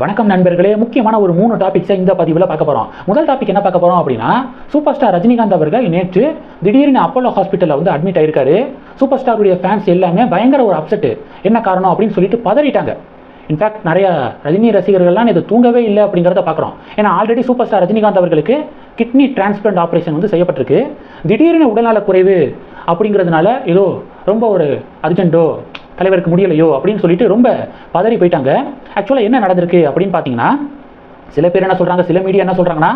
வணக்கம் நண்பர்களே முக்கியமான ஒரு மூணு டாபிக்ஸை இந்த பதிவில் பார்க்க போகிறோம் முதல் டாபிக் என்ன பார்க்க போகிறோம் அப்படின்னா சூப்பர் ஸ்டார் ரஜினிகாந்த் அவர்கள் நேற்று திடீர்னு அப்போலோ ஹாஸ்பிட்டலில் வந்து அட்மிட் ஆயிருக்காரு. சூப்பர் ஸ்டாருடைய ஃபேன்ஸ் எல்லாமே பயங்கர ஒரு அப்செட்டு என்ன காரணம் அப்படின்னு சொல்லிட்டு பதறிட்டாங்க. இன்ஃபேக்ட் நிறைய ரஜினி ரசிகர்கள்லாம் இது தூங்கவே இல்லை அப்படிங்கிறத பார்க்குறோம். ஏன்னா ஆல்ரெடி சூப்பர் ஸ்டார் ரஜினிகாந்த் அவர்களுக்கு கிட்னி டிரான்ஸ்பிளான்ட் ஆப்ரேஷன் வந்து செய்யப்பட்டிருக்கு. திடீர்னு உடல்நலக் குறைவு அப்படிங்கிறதுனால ஏதோ ரொம்ப ஒரு அர்ஜென்ட்டோ தலைவருக்கு முடியலையோ அப்படின்னு சொல்லிட்டு ரொம்ப பதறி போயிட்டாங்க. ஆக்சுவலாக என்ன நடந்திருக்கு அப்படின்னு பார்த்தீங்கன்னா சில பேர் என்ன சொல்கிறாங்க சில மீடியா என்ன சொல்கிறாங்கன்னா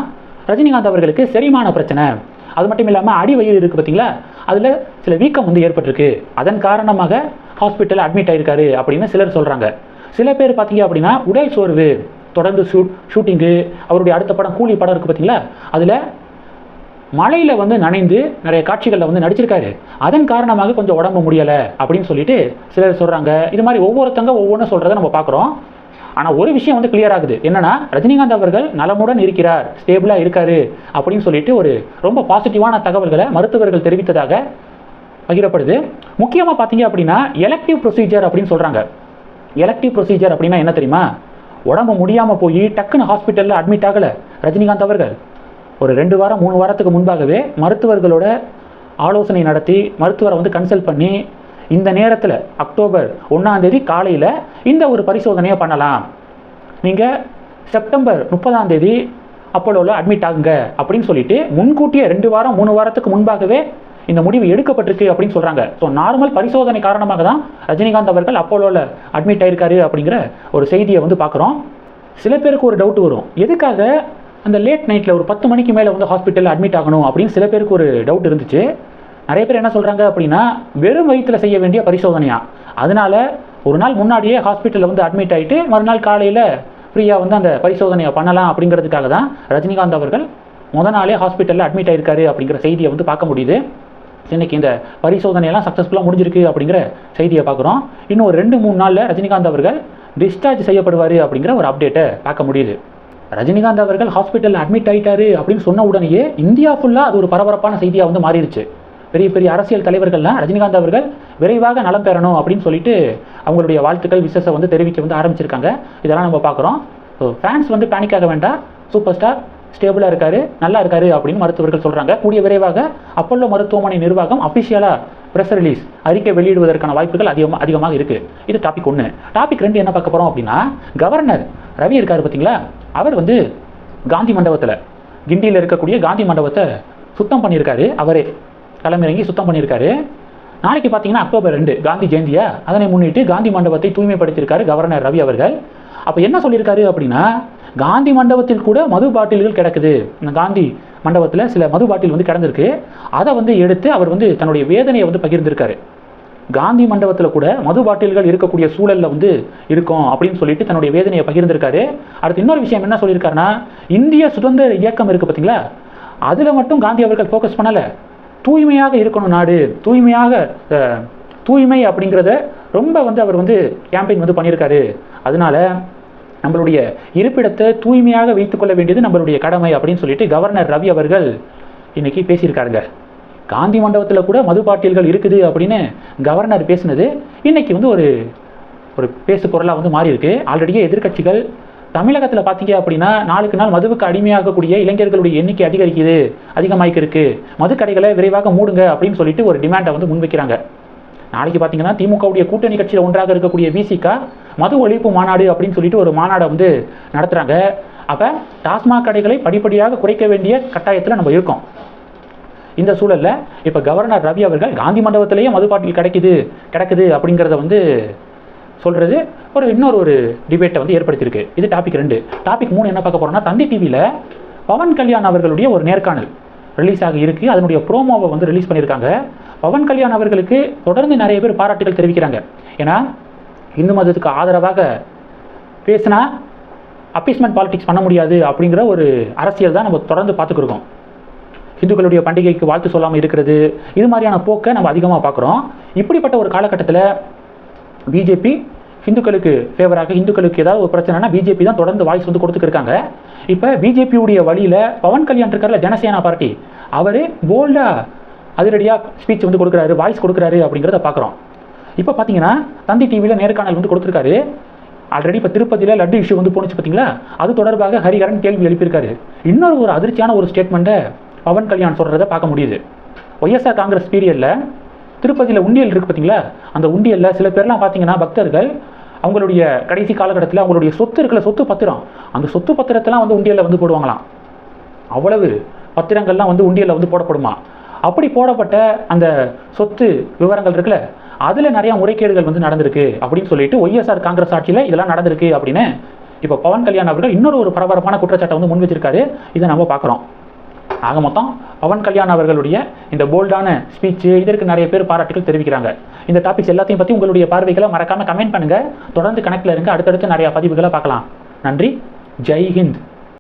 ரஜினிகாந்த் அவர்களுக்கு செரிமான பிரச்சனை. அது மட்டும் இல்லாமல் அடி வயிறு இருக்குது பார்த்தீங்களா அதில் சில வீக்கம் வந்து ஏற்பட்டிருக்கு. அதன் காரணமாக ஹாஸ்பிட்டலில் அட்மிட் ஆயிருக்காரு அப்படின்னு சிலர் சொல்கிறாங்க சில பேர் பார்த்தீங்க அப்படின்னா உடல் சோர்வு தொடர்ந்து ஷூட் ஷூட்டிங்கு அவருடைய அடுத்த படம் கூலி படம் இருக்குது பார்த்தீங்களா அதில் மழையில் வந்து நனைந்து நிறைய காட்சிகளில் வந்து நடிச்சிருக்காரு. அதன் காரணமாக கொஞ்சம் உடம்பு முடியலை அப்படின்னு சொல்லிட்டு சிலர் சொல்கிறாங்க இது மாதிரி ஒவ்வொருத்தங்க ஒவ்வொன்றும் சொல்கிறத நம்ம பார்க்குறோம். ஆனால் ஒரு விஷயம் வந்து கிளியர் ஆகுது. என்னன்னா ரஜினிகாந்த் அவர்கள் நலமுடன் இருக்கிறார். ஸ்டேபிளாக இருக்காரு அப்படின்னு சொல்லிட்டு ஒரு ரொம்ப பாசிட்டிவான தகவல்களை மருத்துவர்கள் தெரிவித்ததாக பகிரப்படுது. முக்கியமாக பார்த்தீங்க அப்படின்னா எலக்டிவ் ப்ரொசீஜர் அப்படின்னு சொல்கிறாங்க எலக்டிவ் ப்ரொசீஜர் அப்படின்னா என்ன தெரியுமா? உடம்பு முடியாமல் போய் டக்குன்னு ஹாஸ்பிட்டலில் அட்மிட் ஆகலை ரஜினிகாந்த் அவர்கள். ஒரு ரெண்டு வாரம் மூணு வாரத்துக்கு முன்பாகவே மருத்துவர்களோட ஆலோசனை நடத்தி மருத்துவரை வந்து கன்சல்ட் பண்ணி இந்த நேரத்தில் அக்டோபர் ஒன்றாந்தேதி காலையில் இந்த ஒரு பரிசோதனையை பண்ணலாம். நீங்கள் செப்டம்பர் முப்பதாந்தேதி அப்போலோவில் அட்மிட் ஆகுங்க அப்படின்னு சொல்லிட்டு முன்கூட்டியே ரெண்டு வாரம் மூணு வாரத்துக்கு முன்பாகவே இந்த முடிவு எடுக்கப்பட்டிருக்கு அப்படின்னு சொல்கிறாங்க ஸோ நார்மல் பரிசோதனை காரணமாக தான் ரஜினிகாந்த் அவர்கள் அப்போலோவில் அட்மிட் ஆயிருக்காரு அப்படிங்கிற ஒரு செய்தியை வந்து பார்க்குறோம். சில பேருக்கு ஒரு டவுட் வரும். எதுக்காக அந்த லேட் நைட்டில் ஒரு பத்து மணிக்கு மேலே வந்து ஹாஸ்பிட்டலில் அட்மிட் ஆகணும் அப்படின்னு சில பேருக்கு ஒரு டவுட் இருந்துச்சு. நிறைய பேர் என்ன சொல்கிறாங்க அப்படின்னா வெறும் வயிற்றில் செய்ய வேண்டிய பரிசோதனையா? அதனால் ஒரு நாள் முன்னாடியே ஹாஸ்பிட்டலில் வந்து அட்மிட் ஆகிட்டு மறுநாள் காலையில் ஃப்ரீயாக வந்து அந்த பரிசோதனையை பண்ணலாம் அப்படிங்கிறதுக்காக தான் ரஜினிகாந்த் அவர்கள் முத நாளே ஹாஸ்பிட்டலில் அட்மிட் ஆயிருக்காரு அப்படிங்கிற செய்தியை வந்து பார்க்க முடியுது. இன்னைக்கு இந்த பரிசோதனையெல்லாம் சக்ஸஸ்ஃபுல்லாக முடிஞ்சிருக்கு அப்படிங்கிற செய்தியை பார்க்குறோம். இன்னும் ஒரு ரெண்டு மூணு நாளில் ரஜினிகாந்த் அவர்கள் டிஸ்சார்ஜ் செய்யப்படுவார் அப்படிங்கிற ஒரு அப்டேட்டை பார்க்க முடியுது. ரஜினிகாந்த் அவர்கள் ஹாஸ்பிட்டலில் அட்மிட் ஆயிட்டாரு அப்படின்னு சொன்ன உடனேயே இந்தியா ஃபுல்லாக அது ஒரு பரபரப்பான செய்தியாக வந்து மாறிடுச்சு பெரிய பெரிய அரசியல் தலைவர்கள்லாம் ரஜினிகாந்த் அவர்கள் விரைவாக நலம் பெறணும் அப்படின்னு சொல்லிட்டு அவங்களுடைய வாழ்த்துக்கள் விசேஷம் வந்து தெரிவிக்க வந்து ஆரம்பிச்சிருக்காங்க. இதெல்லாம் நம்ம பார்க்குறோம். ஸோ ஃபேன்ஸ் வந்து பேனிக்காக வேண்டாம். சூப்பர் ஸ்டார் ஸ்டேபிளாக இருக்காரு நல்லா இருக்காரு அப்படின்னு மருத்துவர்கள் சொல்கிறாங்க கூடிய விரைவாக அப்பல்லோ மருத்துவமனை நிர்வாகம் அஃபிஷியலாக ப்ரெஸ் ரிலீஸ் அறிக்கை வெளியிடுவதற்கான வாய்ப்புகள் அதிகமாக அதிகமாக இருக்குது இது டாபிக் ஒன்று டாபிக் ரெண்டு என்ன பார்க்க போகிறோம் அப்படின்னா கவர்னர் ரவி இருக்கார் பார்த்தீங்களா? அவர் வந்து காந்தி மண்டபத்தில் கிண்டியில் இருக்கக்கூடிய காந்தி மண்டபத்தை சுத்தம் பண்ணியிருக்காரு அவரே. களமிறங்கி சுத்தம் பண்ணியிருக்காரு. நாளைக்கு பார்த்தீங்கன்னா அக்டோபர் ரெண்டு காந்தி ஜெயந்தியா? அதனை முன்னிட்டு காந்தி மண்டபத்தை தூய்மைப்படுத்தியிருக்காரு கவர்னர் ரவி அவர்கள். அப்போ என்ன சொல்லியிருக்காரு அப்படின்னா காந்தி மண்டபத்தில் கூட மது பாட்டில்கள் கிடக்குது. இந்த காந்தி மண்டபத்தில் சில மது பாட்டில் வந்து கிடந்திருக்கு. அதை வந்து எடுத்து அவர் வந்து தன்னுடைய வேதனையை வந்து பகிர்ந்திருக்காரு. காந்தி மண்டபத்தில் கூட மது பாட்டில்கள் இருக்கக்கூடிய சூழலில் வந்து இருக்கும் அப்படின்னு சொல்லிட்டு தன்னுடைய வேதனையை பகிர்ந்திருக்காரு. அடுத்து இன்னொரு விஷயம் என்ன சொல்லியிருக்காருன்னா இந்திய சுதந்திர இயக்கம் இருக்குது பார்த்தீங்களா அதில் மட்டும் காந்தி அவர்கள் ஃபோக்கஸ் பண்ணலை. தூய்மையாக இருக்கணும் நாடு தூய்மையாக தூய்மை அப்படிங்கிறத ரொம்ப வந்து அவர் வந்து கேம்பெயின் வந்து பண்ணியிருக்காரு. அதனால நம்மளுடைய இருப்பிடத்தை தூய்மையாக வைத்துக்கொள்ள வேண்டியது நம்மளுடைய கடமை அப்படின்னு சொல்லிட்டு கவர்னர் ரவி அவர்கள் இன்னைக்கு பேசியிருக்காருங்க. காந்தி மண்டபத்தில் கூட மது பாட்டியல்கள் இருக்குது அப்படின்னு கவர்னர் பேசினது. இன்றைக்கி வந்து ஒரு ஒரு பேசு பொருளாக வந்து மாறி இருக்குது ஆல்ரெடியே எதிர்க்கட்சிகள் தமிழகத்தில் பார்த்தீங்க அப்படின்னா நாளுக்கு நாள் மதுவுக்கு அடிமையாகக்கூடிய இளைஞர்களுடைய எண்ணிக்கை அதிகரிக்குது அதிகமாயிக்கு இருக்கு மதுக்கடைகளை விரைவாக மூடுங்க அப்படின்னு சொல்லிட்டு ஒரு டிமாண்டை வந்து முன்வைக்கிறாங்க. நாளைக்கு பார்த்தீங்கன்னா திமுகவுடைய கூட்டணி கட்சியில் ஒன்றாக இருக்கக்கூடிய விசிகா மது ஒழிப்பு மாநாடு அப்படின்னு சொல்லிட்டு ஒரு மாநாடை வந்து நடத்துகிறாங்க அப்போ டாஸ்மாக் கடைகளை படிப்படியாக குறைக்க வேண்டிய கட்டாயத்தில் நம்ம இருக்கோம். இந்த சூழலில் இப்போ கவர்னர் ரவி அவர்கள் காந்தி மண்டபத்திலேயே மது பாட்டில் கிடைக்குது கிடக்குது அப்படிங்கிறத வந்து சொல்கிறது ஒரு இன்னொரு ஒரு டிபேட்டை வந்து ஏற்படுத்தியிருக்கு. இது டாபிக் ரெண்டு. டாபிக் மூணு என்ன பார்க்க போகிறோம்னா தந்தி டிவியில் பவன் கல்யாண் அவர்களுடைய ஒரு நேர்காணல் ரிலீஸ் ஆகி இருக்குது அதனுடைய ப்ரோமோவை வந்து ரிலீஸ் பண்ணியிருக்காங்க. பவன் கல்யாண் அவர்களுக்கு தொடர்ந்து நிறைய பேர் பாராட்டுகள் தெரிவிக்கிறாங்க. ஏன்னா இந்து மதத்துக்கு ஆதரவாக பேசினா அப்பீஸ்மெண்ட் பாலிடிக்ஸ் பண்ண முடியாது அப்படிங்கிற ஒரு அரசியல் தான் நம்ம தொடர்ந்து பார்த்துக்கிருக்கோம் இந்துக்களுடைய பண்டிகைக்கு வாழ்த்து சொல்லாமல் இருக்கிறது. இது மாதிரியான போக்கை நம்ம அதிகமாக பார்க்குறோம். இப்படிப்பட்ட ஒரு காலகட்டத்தில் பிஜேபி இந்துக்களுக்கு ஃபேவராக இந்துக்களுக்கு ஏதாவது ஒரு பிரச்சனைனா பிஜேபி தான் தொடர்ந்து வாய்ஸ் வந்து கொடுத்துருக்காங்க இப்போ பிஜேபியுடைய வழியில் பவன் கல்யாண் இருக்கார்ல ஜனசேனா பார்ட்டி. அவர் போல்டாக அதிரடியாக ஸ்பீச் வந்து கொடுக்குறாரு வாய்ஸ் கொடுக்குறாரு அப்படிங்கிறத பார்க்குறோம். இப்போ பார்த்தீங்கன்னா தந்தி டிவியில் நேர்காணல் வந்து கொடுத்துருக்காரு. ஆல்ரெடி இப்போ திருப்பதியில் லட்டு இஷ்யூ வந்து போணுச்சு பார்த்தீங்களா அது தொடர்பாக ஹரிஹரன் கேள்வி எழுப்பியிருக்காரு. இன்னொரு ஒரு அதிர்ச்சியான ஒரு ஸ்டேட்மெண்ட்டை பவன் கல்யாண் சொல்கிறத பார்க்க முடியுது. ஒய்எஸ்ஆர் காங்கிரஸ் பீரியடில் திருப்பதியில் உண்டியல் இருக்குது பார்த்தீங்களா அந்த உண்டியலில் சில பேர்லாம் பார்த்தீங்கன்னா பக்தர்கள் அவங்களுடைய கடைசி காலகட்டத்தில் அவங்களுடைய சொத்து இருக்கிற சொத்து பத்திரம் அந்த சொத்து பத்திரத்தெல்லாம் வந்து உண்டியலில் வந்து போடுவாங்களாம். அவ்வளவு பத்திரங்கள்லாம் வந்து உண்டியலில் வந்து போடப்படுமா? அப்படி போடப்பட்ட அந்த சொத்து விவரங்கள் இருக்குல்ல அதில் நிறையா முறைகேடுகள் வந்து நடந்திருக்கு அப்படின்னு சொல்லிட்டு ஒய்எஸ்ஆர் காங்கிரஸ் ஆட்சியில் இதெல்லாம் நடந்திருக்கு அப்படின்னு இப்போ பவன் கல்யாண் அவர்கள் இன்னொரு ஒரு பரபரப்பான குற்றச்சாட்டை வந்து முன் வச்சிருக்காரு. இதை நம்ம பார்க்குறோம். ஆக மொத்தம் பவன் கல்யாண் அவர்களுடைய இந்த போல்டான ஸ்பீச்சு இதற்கு நிறைய பேர் பாராட்டுகள் தெரிவிக்கிறாங்க. இந்த டாபிக்ஸ் எல்லாத்தையும் பற்றி உங்களுடைய பார்வைகளை மறக்காமல் கமெண்ட் பண்ணுங்கள் தொடர்ந்து கணக்கில் இருங்க. அடுத்தடுத்து நிறையா பதிவுகளை பார்க்கலாம். நன்றி. ஜெய் ஹிந்த்.